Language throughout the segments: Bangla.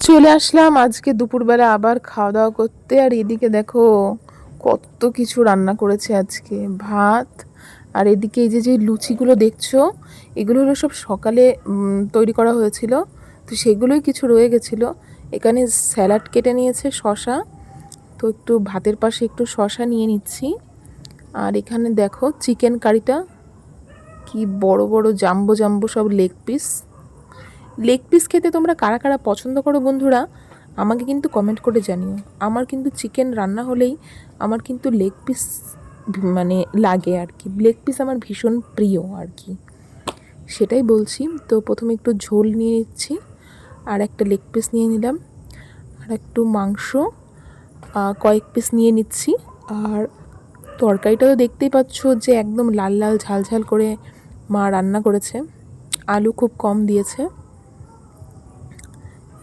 চলে আসলাম। আজকে দুপুরবেলা আবার খাওয়া দাওয়া করতে। আর এদিকে দেখো, কত কিছু রান্না করেছে আজকে। ভাত, আর এদিকে এই যে যে লুচিগুলো দেখছ, এগুলো হলো সব সকালে তৈরি করা হয়েছিল। তো সেগুলোই কিছু রয়ে গেছিল। এখানে স্যালাড কেটে নিয়েছে শশা। তো একটু ভাতের পাশে একটু শশা নিয়ে নিচ্ছি। আর এখানে দেখো, চিকেন কারিটা। কি বড় বড় জাম্বো জাম্বো সব লেগ পিস। লেগ পিস খেতে তোমরা কারা কারা পছন্দ করো বন্ধুরা, আমাকে কিন্তু কমেন্ট করে জানিও। আমার কিন্তু চিকেন রান্না হলেই আমার কিন্তু লেগ পিস মানে লাগে আর কি। লেগ পিস আমার ভীষণ প্রিয় আর কি। সেটাই বলছি, তো প্রথমে একটু ঝোল নিয়ে নিচ্ছি, আর একটা লেগ পিস নিয়ে নিলাম, আর একটু মাংস কয়েক পিস নিয়ে নিচ্ছি, আর তরকারিটা তো দেখতেই পাচ্ছ যে একদম লাল লাল ঝাল ঝাল করে মা রান্না করেছে, আলু খুব কম দিয়েছে।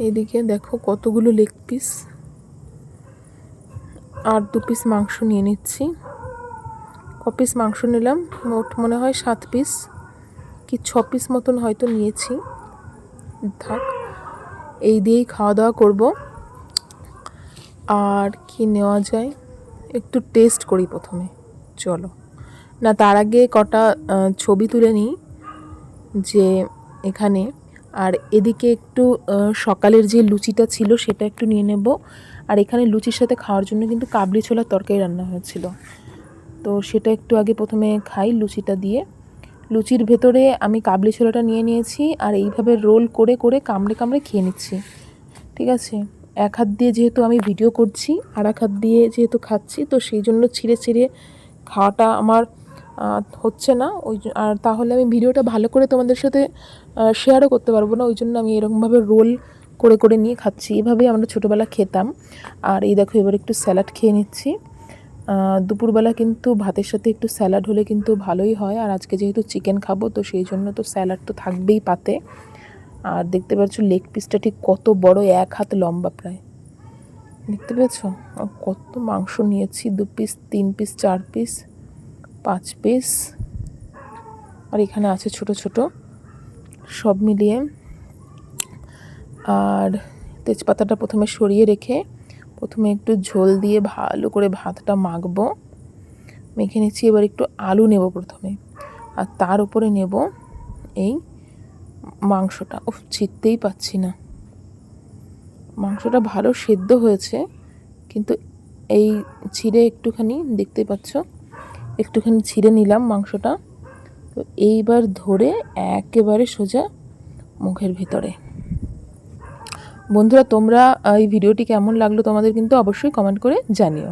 এদিকে দেখো কতগুলো লেগ পিস আর দু পিস মাংস নিয়ে নিচ্ছি। ক পিস মাংস নিলাম, মোট মনে হয় সাত পিস কি ছ পিস মতন হয়তো নিয়েছি। থাক, এই দিয়েই খাওয়া দাওয়া করব। আর কি নেওয়া যায়? একটু টেস্ট করি প্রথমে, চলো। না, তার আগে কটা ছবি তুলে নিই যে এখানে আর এদিকে একটু সকালের যে লুচিটা ছিল সেটা একটু নিয়ে নেব। আর এখানে লুচির সাথে খাওয়ার জন্য কিন্তু কাবলি ছোলার তরকারি রান্না হয়েছিল। তো সেটা একটু আগে প্রথমে খাই লুচিটা দিয়ে। লুচির ভেতরে আমি কাবলি ছোলাটা নিয়ে নিয়েছি আর এইভাবে রোল করে করে কামড়ে কামড়ে খেয়ে নিচ্ছি। ঠিক আছে? এক হাত দিয়ে যেহেতু আমি ভিডিও করছি, আর এক হাত দিয়ে যেহেতু খাচ্ছি, তো সেই জন্য ছিঁড়ে ছিঁড়ে খাওয়াটা আমার হচ্ছে না। ওই আর তাহলে আমি ভিডিওটা ভালো করে তোমাদের সাথে শেয়ারও করতে পারব না। ওই জন্য আমি এরকমভাবে রোল করে করে নিয়ে খাচ্ছি। এভাবেই আমরা ছোটোবেলা খেতাম। আর এই দেখো, এবার একটু স্যালাড খেয়ে নিচ্ছি। দুপুরবেলা কিন্তু ভাতের সাথে একটু স্যালাড হলে কিন্তু ভালোই হয়। আর আজকে যেহেতু চিকেন খাব, তো সেই জন্য তো স্যালাড তো থাকবেই পাতে। আর দেখতে পাচ্ছ লেগ পিসটা ঠিক কত বড়, এক হাত লম্বা প্রায়। দেখতে পেয়েছ? কত মাংস নিয়েছি, দু পিস তিন পিস চার পিস পাঁচ পিস আর এখানে আছে ছোট ছোট। সব মিলিয়ে। আর তেজপাতাটা প্রথমে সরিয়ে রেখে প্রথমে একটু ঝোল দিয়ে ভালো করে ভাতটা মাখবো। মেখে নিচ্ছি, এবার একটু আলু নেব প্রথমে। আর তার উপরে নেব এই মাংসটা। ও ছিটতেই পাচ্ছি না। মাংসটা ভালো সেদ্ধ হয়েছে, কিন্তু এই ছিঁড়ে একটুখানি দেখতে পাচ্ছ একটুখানি ছিঁড়ে নিলাম মাংসটা। তো এইবার ধরে একেবারে সোজা মুখের ভিতরে। বন্ধুরা, তোমরা এই ভিডিওটি কেমন লাগল তোমাদের কিন্তু অবশ্যই কমেন্ট করে জানিও।